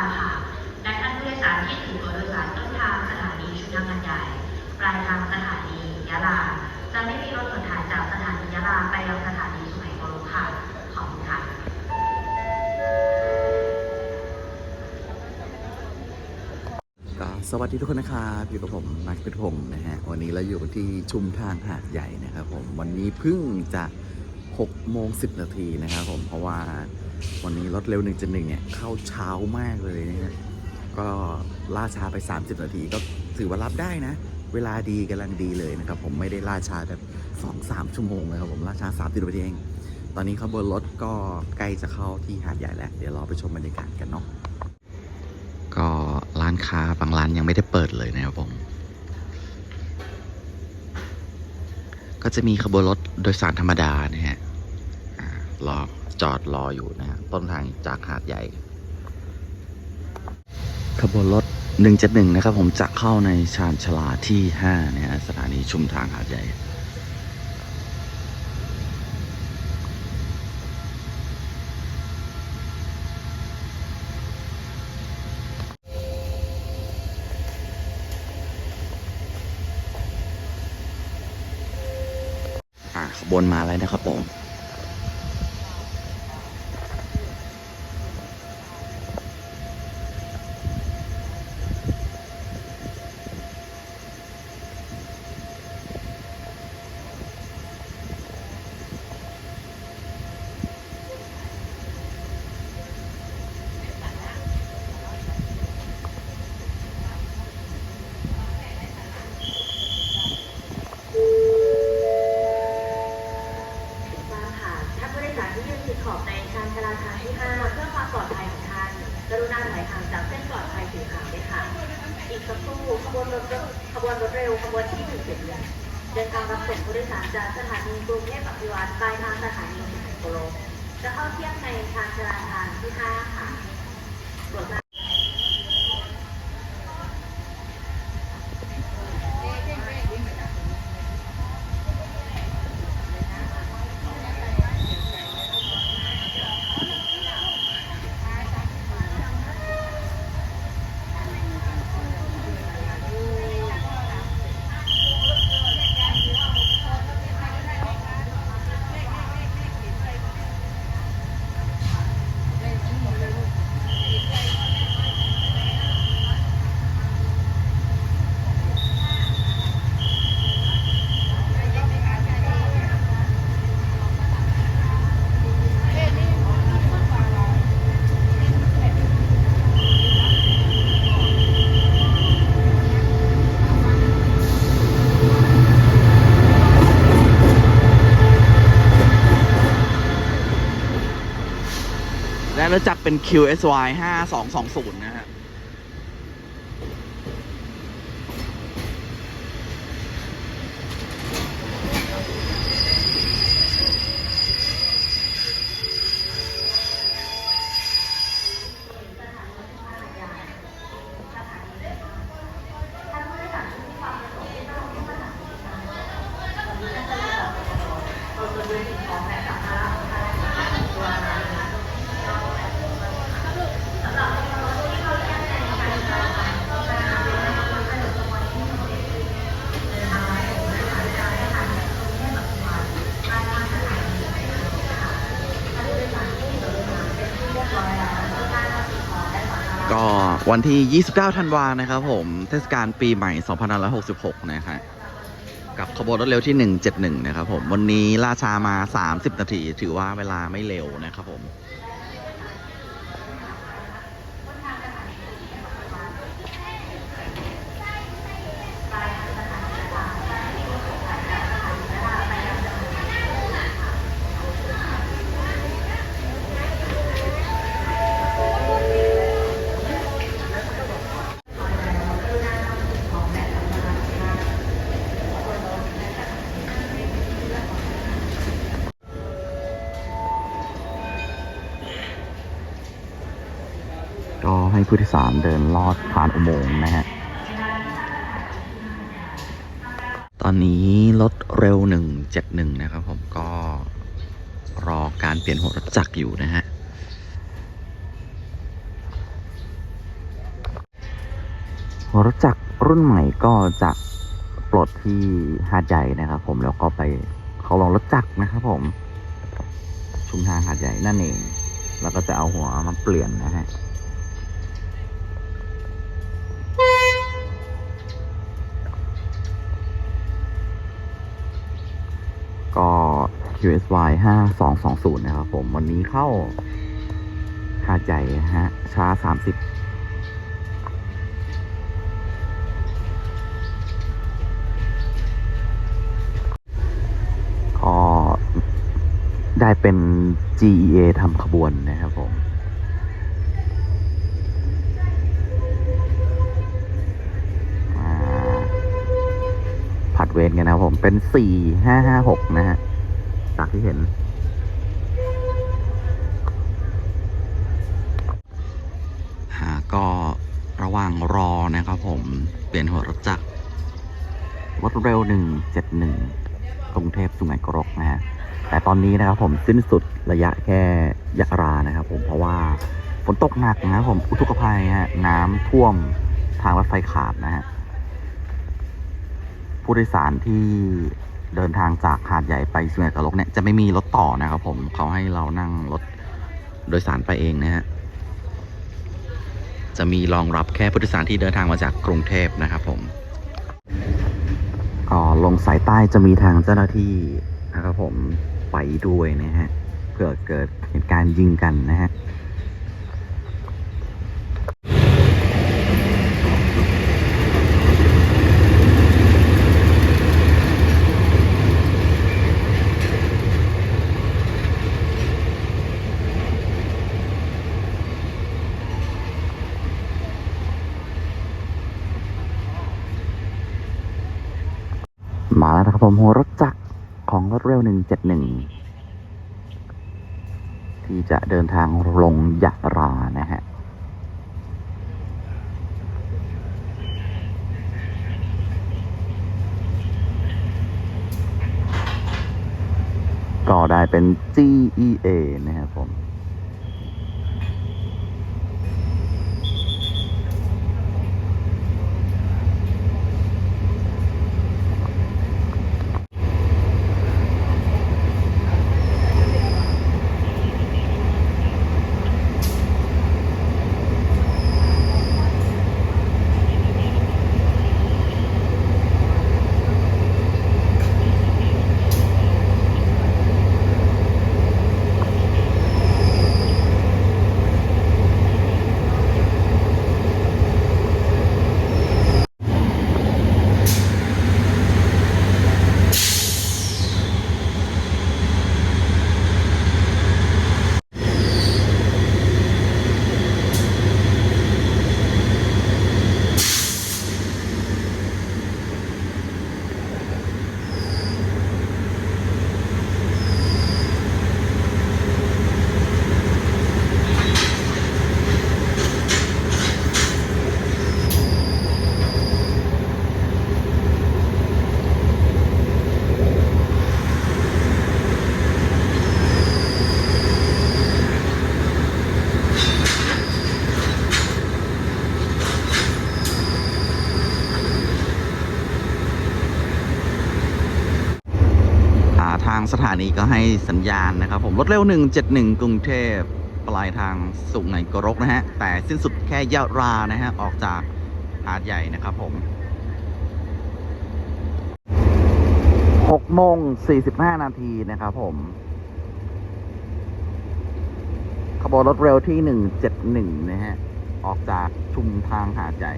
านียะลาค่ะ และท่านผู้โดยสารที่ถือตั๋วโดยสารต้นทางสถานีชุมทางกันใหญ่ปลายทางสถานียะลา จะไม่มีรถขนถ่ายจากสถานียะลาไปยังสถานีสุไหงโกลกค่ะ ขอบคุณค่ะสวัสดีทุกคนนะครับอยู่กับผมมาร์คพิทพงศ์นะฮะวันนี้เราอยู่ที่ชุมทางหาดใหญ่นะครับผมวันนี้เพิ่งจะ6โมง10 นาทีนะครับผมเพราะว่า วันนี้รถเร็ว 1.1 เนี่ย เข้าเช้ามากเลยนะฮะก็ล่าช้าไป 30 นาทีก็ถือว่ารับได้นะ เวลาดีกำลังดีเลยนะครับ ผมไม่ได้ล่าช้าแบบ2-3 ชั่วโมงนะครับผมล่าช้า 30 นาทีเอง ตอนนี้ขบวนรถก็ใกล้จะเข้าที่หาดใหญ่แล้ว เดี๋ยวเราไปชมบรรยากาศกันเนาะก็ร้านค้าบางร้านยังไม่ได้เปิดเลยนะครับผมก็จะมีขบวนรถโดยสารธรรมดานะฮะรอ จอดรออยู่นะฮะต้นทางจากหาดใหญ่ ขบวนรถ 171 นะครับ ผมจะเข้าในชานชาลาที่ 5 นะฮะสถานีชุมทางหาดใหญ่อ่าขบวนมาแล้วนะครับผม ทราบค่ะท่านผู้โดยสารที่ยืนติดขอบในชานชาลาทางที่ 5 เพื่อความปลอดภัยของท่าน กรุณาถอยห่างจากเส้นปลอดภัยสีขาวด้วยค่ะ อีกสักครู่ขบวนรถขบวนรถเร็วขบวนที่1เจ็ดเดือนเดิ นทางรับส่งผู้โดยสารจากสถานีกรุงเทพอภิวัตไปลายทางสถานีสุขุมวิทจะเข้าเที่ยงในทางจาลาทางที่5ค่ะโปรดทราบ และรู้จักเป็น QSY 5220 นะฮะ ก็วันที่ 29 ธันวานะครับผมเทศกาลปีใหม่ 2566 นะครับกับขบวนรถเร็วที่ 171 นะครับผม วันนี้ล่าช้ามา 30 นาที ถือว่าเวลาไม่เร็วนะครับผม ให้ผู้โดยสารเดินลอดผ่านอุโมงค์นะฮะ ตอนนี้รถเร็ว 171 นะครับผมก็รอการเปลี่ยนหัวรถจักรอยู่นะฮะหัวรถจักรรุ่นใหม่ก็จะปลดที่หาดใหญ่นะครับผมแล้วก็ไปเขาลองรถจักรนะครับผม ชุมทางหาดใหญ่นั่นเอง แล้วก็จะเอาหัวมาเปลี่ยนนะฮะ ก็ QSY 5220 นะครับผม วันนี้เข้าหาใหญ่นะฮะ ช้า 30ก็ได้เป็น GEA ทำขบวนนะครับผม ผัดเวรกันนะครับผม เป็นสี่ห้าห้าหกนะฮะ จากที่เห็น ก็ระหว่างรอนะครับผม เปลี่ยนหัวรถจักรรถเร็วหนึ่งเจ็ดหนึ่งกรุงเทพสุไหงกรกนะฮะ แต่ตอนนี้นะครับผมสิ้นสุดระยะแค่ยะรานะครับผมเพราะว่าฝนตกหนักนะครับผมอุทกภัยฮะน้ำท่วมทางรถไฟขาดนะฮะผู้โดยสารที่ เดินทางจากหาดใหญ่ไปสุไหงโกรกเนี่ยจะไม่มีรถต่อนะครับผมเขาให้เรานั่งรถโดยสารไปเองนะฮะจะมีรองรับแค่ผู้โดยสารที่เดินทางมาจากกรุงเทพนะครับผมก็ลงสายใต้จะมีทางเจ้าหน้าที่นะครับผมไปด้วยนะฮะเผื่อเกิดเหตุการณ์ยิงกันนะฮะ มาแล้วนะครับผมหัวรถจักร ลหนึ่งเจ็ดหนึ่งที่จะเดินทางลงยะรานะฮะก็ได้เป็น GEA นะครับผม อ่าทางสถานีก็ ให้สัญาณนะครับผม รถเร็ว 171 กรุงเทพปลายทางสุไหงกรกนะฮะ แต่สิ้นสุดแค่ยะรานะฮะ ออกจากหาดใหญ่นะครับผม6โมง45 นาทีนะครับผมขบวนรถเร็วที่ 171 นะฮะ ออกจากชุมทางหาดใหญ่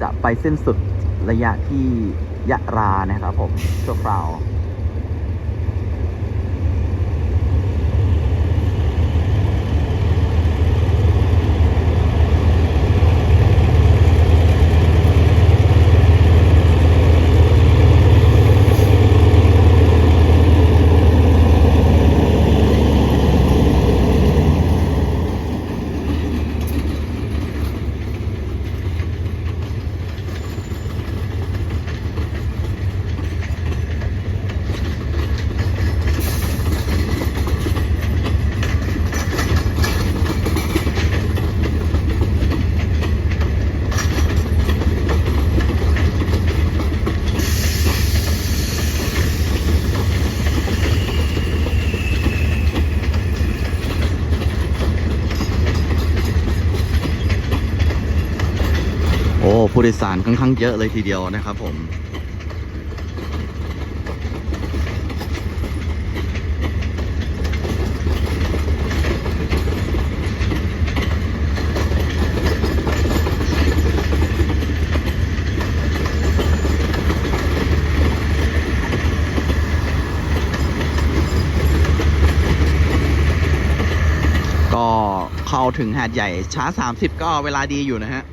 จะไปสิ้นสุดระยะที่ยะรานะครับผมชั่วคราว ผู้โดยสารค่อนข้างเยอะเลยทีเดียวนะครับผมก็เข้าถึงหาดใหญ่ช้า 30 ก็เวลาดีอยู่นะฮะ